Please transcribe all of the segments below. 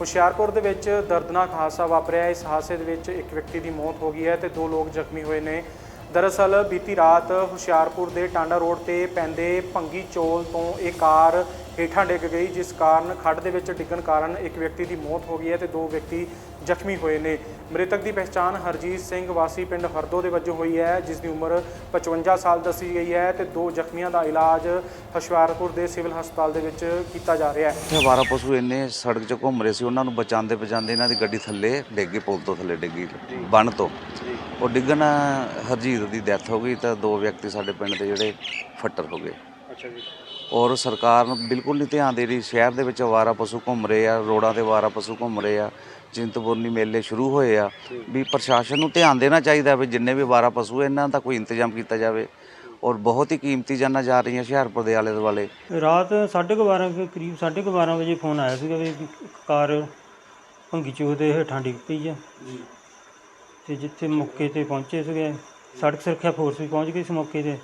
ਹੁਸ਼ਿਆਰਪੁਰ ਦੇ ਵਿੱਚ ਦਰਦਨਾਕ ਹਾਦਸਾ ਵਾਪਰਿਆ। ਇਸ ਹਾਦਸੇ ਦੇ ਵਿੱਚ ਇੱਕ ਵਿਅਕਤੀ ਦੀ ਮੌਤ ਹੋ ਗਈ ਹੈ ਤੇ ਦੋ ਲੋਕ ਜ਼ਖਮੀ ਹੋਏ ਨੇ। ਦਰਅਸਲ ਬੀਤੀ ਰਾਤ ਹੁਸ਼ਿਆਰਪੁਰ ਦੇ ਟਾਂਡਾ ਰੋਡ ਤੇ ਪੈਂਦੇ ਭੰਗੀ ਚੋਲ ਤੋਂ ਇਹ ਕਾਰ ਹੇਠਾਂ ਡਿੱਗ ਗਈ ਜਿਸ ਕਾਰਨ ਖੱਡ ਦੇ ਵਿੱਚ ਡਿੱਗਣ ਕਾਰਨ ਇੱਕ ਵਿਅਕਤੀ ਦੀ ਮੌਤ ਹੋ ਗਈ ਹੈ ਤੇ ਦੋ ਵਿਅਕਤੀ ਜ਼ਖਮੀ ਹੋਏ ਨੇ। ਮ੍ਰਿਤਕ ਦੀ ਪਛਾਣ ਹਰਜੀਤ ਸਿੰਘ ਵਾਸੀ ਪਿੰਡ ਹਰਦੋ ਦੇ ਵਜੋਂ ਹੋਈ ਹੈ ਜਿਸ ਦੀ ਉਮਰ 55 ਸਾਲ ਦੱਸੀ ਗਈ ਹੈ ਤੇ ਦੋ ਜ਼ਖਮੀਆਂ ਦਾ ਇਲਾਜ ਹੁਸ਼ਿਆਰਪੁਰ ਦੇ ਸਿਵਲ ਹਸਪਤਾਲ ਦੇ ਵਿੱਚ ਕੀਤਾ ਜਾ ਰਿਹਾ ਹੈ। ਅਵਾਰਾ ਪਸ਼ੂ ਇੰਨੇ ਸੜਕ 'ਚ ਘੁੰਮ ਰਹੇ ਸੀ ਉਹਨਾਂ ਨੂੰ ਬਚਾਉਂਦੇ ਬਚਾਉਂਦੇ ਇਹਨਾਂ ਦੀ ਗੱਡੀ ਥੱਲੇ ਡਿੱਗ ਪੁਲ ਤੋਂ ਥੱਲੇ ਡਿੱਗੀ ਬੰਨ ਤੋਂ। ਉਹ ਡਿੱਗਣ ਹਰਜੀਤ ਦੀ ਡੈਥ ਹੋ ਗਈ ਤਾਂ ਦੋ ਵਿਅਕਤੀ ਸਾਡੇ ਪਿੰਡ ਦੇ ਜਿਹੜੇ ਫੱਟਰ ਹੋ ਗਏ। ਅੱਛਾ ਜੀ। ਔਰ ਸਰਕਾਰ ਨੂੰ ਬਿਲਕੁਲ ਨਹੀਂ ਧਿਆਨ ਦੇ ਰਹੀ। ਸ਼ਹਿਰ ਦੇ ਵਿੱਚ ਅਵਾਰਾ ਪਸ਼ੂ ਘੁੰਮ ਰਹੇ ਆ ਰੋਡਾਂ ਤੇ ਅਵਾਰਾ ਪਸ਼ੂ ਘੁੰਮ ਰਹੇ ਆ ਚਿੰਤਪੁਰਨੀ ਮੇਲੇ ਸ਼ੁਰੂ ਹੋਏ ਆ। ਵੀ ਪ੍ਰਸ਼ਾਸਨ ਨੂੰ ਧਿਆਨ ਦੇਣਾ ਚਾਹੀਦਾ ਵੀ ਜਿੰਨੇ ਵੀ ਅਵਾਰਾ ਪਸ਼ੂ ਇਹਨਾਂ ਦਾ ਕੋਈ ਇੰਤਜ਼ਾਮ ਕੀਤਾ ਜਾਵੇ। ਔਰ ਬਹੁਤ ਹੀ ਕੀਮਤੀ ਜਾਨਾਂ ਜਾ ਰਹੀਆਂ ਹੁਸ਼ਿਆਰਪੁਰ ਦੇ ਆਲੇ ਦੁਆਲੇ। ਰਾਤ 12:30 ਦੇ ਕਰੀਬ 12:30 ਵਜੇ ਫੋਨ ਆਇਆ ਸੀਗਾ ਵੀ ਕਾਰ ਭੰਗੀ ਚੋਹ ਦੇ ਹੇਠਾਂ ਡਿੱਗ ਪਈ ਆ। ਤੇ ਜਿੱਥੇ ਮੌਕੇ ਤੇ ਪਹੁੰਚੇ ਸੀਗੇ ਸੜਕ ਸੁਰੱਖਿਆ ਫੋਰਸ ਵੀ ਪਹੁੰਚ ਗਈ ਸੀ ਮੌਕੇ ਤੇ।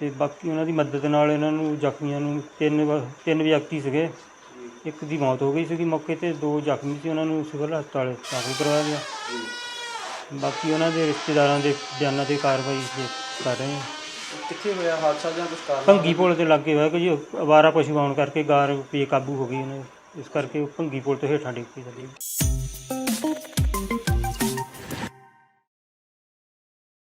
ਤੇ ਬਾਕੀ ਉਹਨਾਂ ਦੀ ਮਦਦ ਨਾਲ ਇਹਨਾਂ ਨੂੰ ਜ਼ਖਮੀਆਂ ਨੂੰ ਤਿੰਨ ਵ- ਤਿੰਨ ਵਿਅਕਤੀ ਸੀਗੇ। ਇੱਕ ਦੀ ਮੌਤ ਹੋ ਗਈ ਸੀਗੀ ਮੌਕੇ ਤੇ ਦੋ ਜ਼ਖਮੀ ਸੀ ਉਹਨਾਂ ਨੂੰ ਸਿਵਲ ਹਸਪਤਾਲ ਦਾਖਲ ਕਰਵਾਇਆ ਗਿਆ ਬਾਕੀ ਉਹਨਾਂ ਦੇ ਰਿਸ਼ਤੇਦਾਰਾਂ ਦੇ ਬਿਆਨਾਂ ਤੇ ਕਾਰਵਾਈ ਕਰ ਰਹੇ ਹਾਂ। ਕਿੱਥੇ ਹੋਇਆ ਹਾਦਸਾ ਜਾਂ ਕੁਝ ਕਾਰਨ? ਭੰਗੀ ਪੁਲ ਤੇ ਲੱਗੇ ਹੋਇਆ ਕਿ ਜੀ ਅਵਾਰਾ ਪਸ਼ੂ ਆਉਣ ਕਰਕੇ ਗਾਰ ਬੇਕਾਬੂ ਹੋ ਗਈ ਉਹਨੇ ਇਸ ਕਰਕੇ ਉਹ ਭੰਗੀ ਪੁਲ ਤੋਂ ਹੇਠਾਂ ਡਿੱਗ ਪਈ ਥੱਲੇ